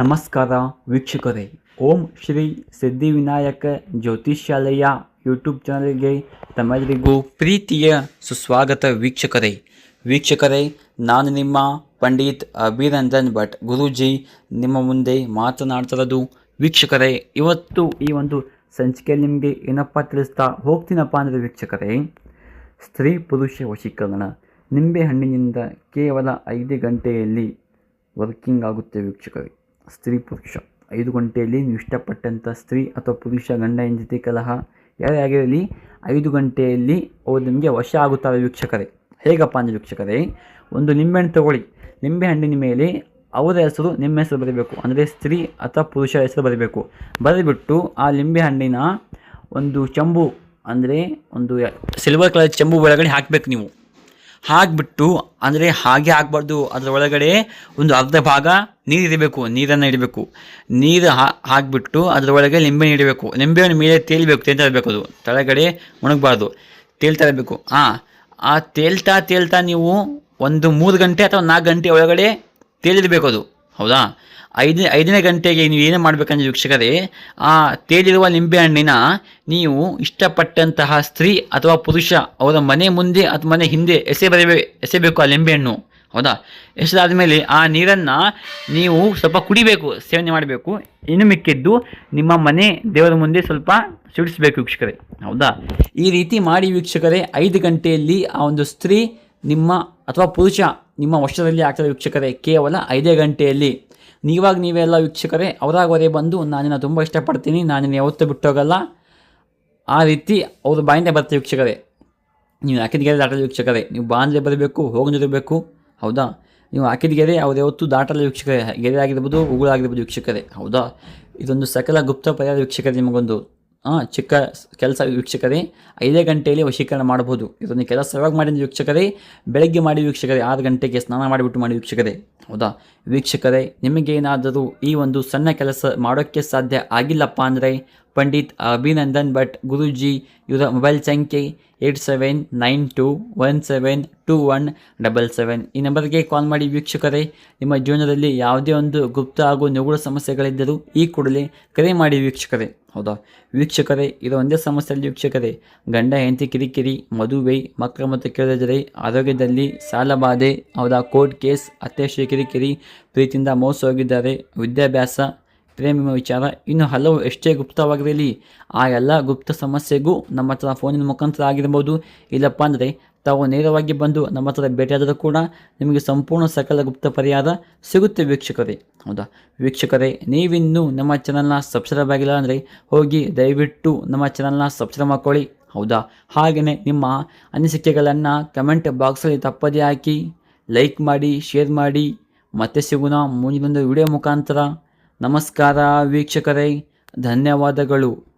ನಮಸ್ಕಾರ ವೀಕ್ಷಕರೇ. ಓಂ ಶ್ರೀ ಸಿದ್ಧಿವಿನಾಯಕ ಜ್ಯೋತಿಷ್ಯಾಲಯ ಯೂಟ್ಯೂಬ್ ಚಾನಲ್ಗೆ ತಮ್ಮೆಲ್ಲರಿಗೂ ಪ್ರೀತಿಯ ಸುಸ್ವಾಗತ ವೀಕ್ಷಕರೇ. ವೀಕ್ಷಕರೇ, ನಾನು ನಿಮ್ಮ ಪಂಡಿತ್ ಅಭಿನಂದನ್ ಭಟ್ ಗುರೂಜಿ. ನಿಮ್ಮ ಮುಂದೆ ಮಾತನಾಡ್ತಿರೋದು ವೀಕ್ಷಕರೇ, ಇವತ್ತು ಈ ಒಂದು ಸಂಚಿಕೆಯಲ್ಲಿ ನಿಮಗೆ ಏನಪ್ಪ ತಿಳಿಸ್ತಾ ಹೋಗ್ತೀನಪ್ಪ ಅಂದರೆ ವೀಕ್ಷಕರೇ, ಸ್ತ್ರೀ ಪುರುಷ ವಶೀಕರಣ. ನಿಂಬೆ ಹಣ್ಣಿನಿಂದ ಕೇವಲ ಐದು ಗಂಟೆಯಲ್ಲಿ ವರ್ಕಿಂಗ್ ಆಗುತ್ತೆ ವೀಕ್ಷಕರೇ. ಸ್ತ್ರೀ ಪುರುಷ. ಐದು ಗಂಟೆಯಲ್ಲಿ ನೀವು ಇಷ್ಟಪಟ್ಟಂಥ ಸ್ತ್ರೀ ಅಥವಾ ಪುರುಷ, ಗಂಡ ಜೊತೆ ಕಲಹ, ಯಾರೇ ಆಗಿರಲಿ ಐದು ಗಂಟೆಯಲ್ಲಿ ಅವು ನಿಮಗೆ ವಶ ಆಗುತ್ತಾರೆ ವೀಕ್ಷಕರೇ. ಹೇಗಪ್ಪ ಅಂದರೆ ವೀಕ್ಷಕರೇ, ಒಂದು ನಿಂಬೆಹಣ್ಣು ತಗೊಳ್ಳಿ. ನಿಂಬೆಹಣ್ಣಿನ ಮೇಲೆ ಅವರ ಹೆಸರು ನಿಮ್ಮ ಹೆಸರು ಬರೀಬೇಕು. ಅಂದರೆ ಸ್ತ್ರೀ ಅಥವಾ ಪುರುಷ ಹೆಸರು ಬರೀಬೇಕು. ಬರೆದುಬಿಟ್ಟು ಆ ನಿಂಬೆಹಣ್ಣಿನ ಒಂದು ಚಂಬು, ಅಂದರೆ ಒಂದು ಸಿಲ್ವರ್ ಕಲರ್ ಚೆಂಬು ಒಳಗಡೆ ಹಾಕಬೇಕು ನೀವು. ಹಾಕಿಬಿಟ್ಟು, ಅಂದರೆ ಹಾಗೆ ಹಾಕ್ಬಾರ್ದು, ಅದರ ಒಳಗಡೆ ಒಂದು ಅರ್ಧ ಭಾಗ ನೀರು ಇರಬೇಕು ನೀರನ್ನು ಇಡಬೇಕು. ನೀರು ಹಾಕಿಬಿಟ್ಟು ಅದರ ಒಳಗೆ ಲಿಂಬೆ ಇಡಬೇಕು. ಲಿಂಬೆಯನ್ನು ಮೇಲೆ ತೇಲ್ಬೇಕು, ತೇಲ್ತಾ ಇರಬೇಕು ಅದು. ಕೆಳಗಡೆ ಒಣಗಬಾರ್ದು. ತೇಲ್ತಾ ಇರಬೇಕು. ಹಾಂ ಆ ತೇಲ್ತಾ ತೇಲ್ತಾ ನೀವು ಒಂದು ಮೂರು ಗಂಟೆ ಅಥವಾ ನಾಲ್ಕು ಗಂಟೆ ಒಳಗಡೆ ತೇಲಿರಬೇಕು ಅದು. ಹೌದಾ? ಐದನೇ ಐದನೇ ಗಂಟೆಗೆ ನೀವು ಏನೇ ಮಾಡಬೇಕಂದ್ರೆ ವೀಕ್ಷಕರೇ, ಆ ತೇಲಿರುವ ನಿಂಬೆಹಣ್ಣಿನ ನೀವು ಇಷ್ಟಪಟ್ಟಂತಹ ಸ್ತ್ರೀ ಅಥವಾ ಪುರುಷ ಅವರ ಮನೆ ಮುಂದೆ ಅಥವಾ ಮನೆ ಹಿಂದೆ ಎಸೆ ಬರಬೇ ಎಸೆಬೇಕು ಆ ನಿಂಬೆಹಣ್ಣು ಹೌದಾ? ಎಸೆದಾದ ಮೇಲೆ ಆ ನೀರನ್ನು ನೀವು ಸ್ವಲ್ಪ ಕುಡಿಬೇಕು, ಸೇವನೆ ಮಾಡಬೇಕು. ಇನ್ನು ಮಿಕ್ಕಿದ್ದು ನಿಮ್ಮ ಮನೆ ದೇವರ ಮುಂದೆ ಸ್ವಲ್ಪ ಸಿಡಿಸಬೇಕು ವೀಕ್ಷಕರೇ. ಹೌದಾ? ಈ ರೀತಿ ಮಾಡಿ ವೀಕ್ಷಕರೇ, ಐದು ಗಂಟೆಯಲ್ಲಿ ಆ ಒಂದು ಸ್ತ್ರೀ ನಿಮ್ಮ ಅಥವಾ ಪುರುಷ ನಿಮ್ಮ ವರ್ಷದಲ್ಲಿ ಆಗ್ತದೆ ವೀಕ್ಷಕರೇ, ಕೇವಲ ಐದೇ ಗಂಟೆಯಲ್ಲಿ. ನೀವಾಗ ನೀವೆಲ್ಲ ವೀಕ್ಷಕರೇ ಅವರಾಗವರೇ ಬಂದು ನಾನಿನ ತುಂಬ ಇಷ್ಟಪಡ್ತೀನಿ. ನಾನಿನ ಯಾವತ್ತೂ ಬಿಟ್ಟೋಗಲ್ಲ. ಆ ರೀತಿ ಅವರು ಬಾಯಿಂದ ಬರ್ತೀವಿ ವೀಕ್ಷಕರೇ. ನೀವು ಹಾಕಿದ ಗೆರೆ ದಾಟಲು ವೀಕ್ಷಕರೇ. ನೀವು ಬಾಂದ್ರೆ ಬರಬೇಕು ಹೋಗಿರಬೇಕು ಹೌದಾ? ನೀವು ಹಾಕಿದ ಗೆರೆ ಅವ್ರು ಯಾವತ್ತೂ ದಾಟಲು ವೀಕ್ಷಕರೇ. ಗೆರೆ ಆಗಿರ್ಬೋದು, ಉಗುಳಾಗಿರ್ಬೋದು ವೀಕ್ಷಕರೇ. ಹೌದಾ? ಇದೊಂದು ಸಕಲ ಗುಪ್ತ ಪರಿಹಾರ ವೀಕ್ಷಕರೇ ನಿಮಗೊಂದು. ಚಿಕ್ಕ ಕೆಲಸ ವೀಕ್ಷಕರೇ, ಐದೇ ಗಂಟೆಯಲ್ಲಿ ವಶೀಕರಣ ಮಾಡಬಹುದು. ಇದನ್ನು ಕೆಲಸ ಮಾಡಿದ ವೀಕ್ಷಕರೇ, ಬೆಳಗ್ಗೆ ಮಾಡಿ ವೀಕ್ಷಕರೇ, ಆರು ಗಂಟೆಗೆ ಸ್ನಾನ ಮಾಡಿಬಿಟ್ಟು ಮಾಡಿ ವೀಕ್ಷಕರೇ. ಹೌದಾ? ವೀಕ್ಷಕರೇ, ನಿಮಗೇನಾದರೂ ಈ ಒಂದು ಸಣ್ಣ ಕೆಲಸ ಮಾಡೋಕ್ಕೆ ಸಾಧ್ಯ ಆಗಿಲ್ಲಪ್ಪ ಅಂದರೆ ಪಂಡಿತ್ ಅಭಿನಂದನ್ ಭಟ್ ಗುರೂಜಿ ಇವರ ಮೊಬೈಲ್ ಸಂಖ್ಯೆ eight seven nine two one seven two one double seven. ಈ ನಂಬರ್ಗೆ ಕಾಲ್ ಮಾಡಿ ವೀಕ್ಷಕರೇ, ನಿಮ್ಮ ಜೀವನದಲ್ಲಿ ಯಾವುದೇ ಒಂದು ಗುಪ್ತ ಹಾಗೂ ನಿಗೂಢ ಸಮಸ್ಯೆಗಳಿದ್ದರೂ ಈ ಕೂಡಲೇ ಕರೆ ಮಾಡಿ ವೀಕ್ಷಕರೇ. ಹೌದಾ? ವೀಕ್ಷಕರೇ ಇದು ಒಂದೇ ಸಮಸ್ಯೆಯಲ್ಲಿ ವೀಕ್ಷಕರೇ, ಗಂಡ, ಹೆಂಡತಿ, ಕಿರಿಕಿರಿ, ಮದುವೆ, ಮಕ್ಕಳ ಮತ್ತು ಕೇಳಿದರೆ ಆರೋಗ್ಯದಲ್ಲಿ ಸಾಲಬಾಧೆ ಹೌದಾ ಕೋರ್ಟ್ ಕೇಸ್ ಅತ್ಯಾಶ್ರಯ ಕಿರಿಕಿರಿ ಪ್ರೀತಿಯಿಂದ ಮೋಸ ಹೋಗಿದ್ದಾರೆ ವಿದ್ಯಾಭ್ಯಾಸ ಪ್ರೇಮ ವಿಚಾರ ಇನ್ನು ಹಲವು ಎಷ್ಟೇ ಗುಪ್ತವಾಗಿರಲಿ, ಆ ಎಲ್ಲ ಗುಪ್ತ ಸಮಸ್ಯೆಗೂ ನಮ್ಮ ಹತ್ರ ಫೋನಿನ ಮುಖಾಂತರ ಆಗಿರ್ಬೋದು ಇಲ್ಲಪ್ಪ ಅಂದರೆ ತಾವು ನೇರವಾಗಿ ಬಂದು ನಮ್ಮ ಹತ್ರ ಭೇಟಿಯಾದರೂ ಕೂಡ ನಿಮಗೆ ಸಂಪೂರ್ಣ ಸಕಲ ಗುಪ್ತ ಪರಿಹಾರ ಸಿಗುತ್ತೆ ವೀಕ್ಷಕರೇ. ಹೌದಾ? ವೀಕ್ಷಕರೇ, ನೀವಿನ್ನೂ ನಮ್ಮ ಚಾನಲ್ನ ಸಬ್ಸ್ಕ್ರೈಬ್ ಆಗಿಲ್ಲ ಅಂದರೆ ಹೋಗಿ ದಯವಿಟ್ಟು ನಮ್ಮ ಚಾನಲ್ನ ಸಬ್ಸ್ಕ್ರೈಬ್ ಮಾಡ್ಕೊಳ್ಳಿ. ಹೌದಾ? ಹಾಗೆಯೇ ನಿಮ್ಮ ಅನಿಸಿಕೆಗಳನ್ನು ಕಮೆಂಟ್ ಬಾಕ್ಸಲ್ಲಿ ತಪ್ಪದೇ ಹಾಕಿ ಲೈಕ್ ಮಾಡಿ ಶೇರ್ ಮಾಡಿ ಮತ್ತೆ ಸಿಗುಣ ಮುಂದಿನೊಂದು ವಿಡಿಯೋ ಮುಖಾಂತರ. ನಮಸ್ಕಾರ ವೀಕ್ಷಕರೇ ಧನ್ಯವಾದಗಳು.